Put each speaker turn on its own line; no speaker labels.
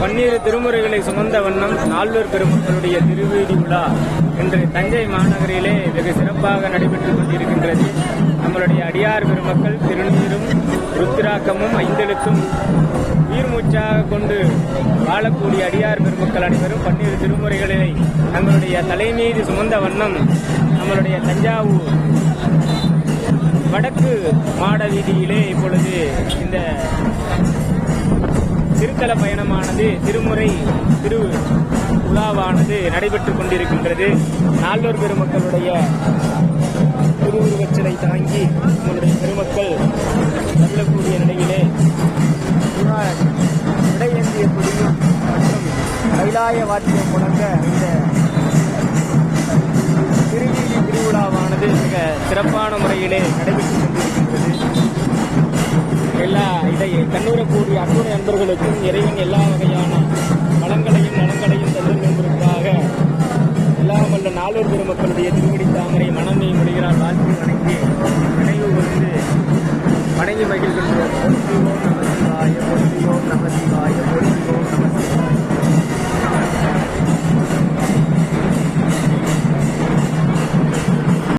பன்னிரு திருமுறைகளை சுமந்த வண்ணம் நால்வர் பெருமக்களுடைய திருவீதி உலா இன்று தஞ்சை மாநகரிலே வெகு சிறப்பாக நடைபெற்றுக் கொண்டிருக்கின்றது. நம்மளுடைய அடியார் பெருமக்கள் திருநீரும் ருத்திராக்கமும் ஐந்தெழுத்தும் உயிர் கொண்டு வாழக்கூடிய அடியார் பெருமக்கள் அனைவரும் பன்னிரு திருமுறைகளை தங்களுடைய தலைமீது சுமந்த வண்ணம் நம்மளுடைய தஞ்சாவூர் வடக்கு மாட வீதியிலே இப்பொழுது இந்த திருத்தல பயணமானது திருமுறை திரு உலாவானது நடைபெற்றுக் கொண்டிருக்கின்றது. நால்வர் பெருமக்களுடைய திருவுருவச் சிலை தாங்கி நம்மளுடைய பெருமக்கள் இலாய வாத்தியம் முழங்க இந்த திருவீதி திருவிழாவானது மிக சிறப்பான முறையிலே நடைபெற்றுக் கொண்டிருக்கின்றது. எல்லா இதை கண்ணூரக்கூடிய அன்புடைய நண்பர்களுக்கும் இறைவன் எல்லா வகையான வளங்களையும் நலங்களையும் தந்தும் என்பதற்காக எல்லாம் வல்ல நாளூர் பெருமக்களுடைய திருவடி தாமரை மனமே முடிகிறார் வாழ்த்து வணங்கி நினைவு வந்து வணங்கி மகிழ்கின்றோம்.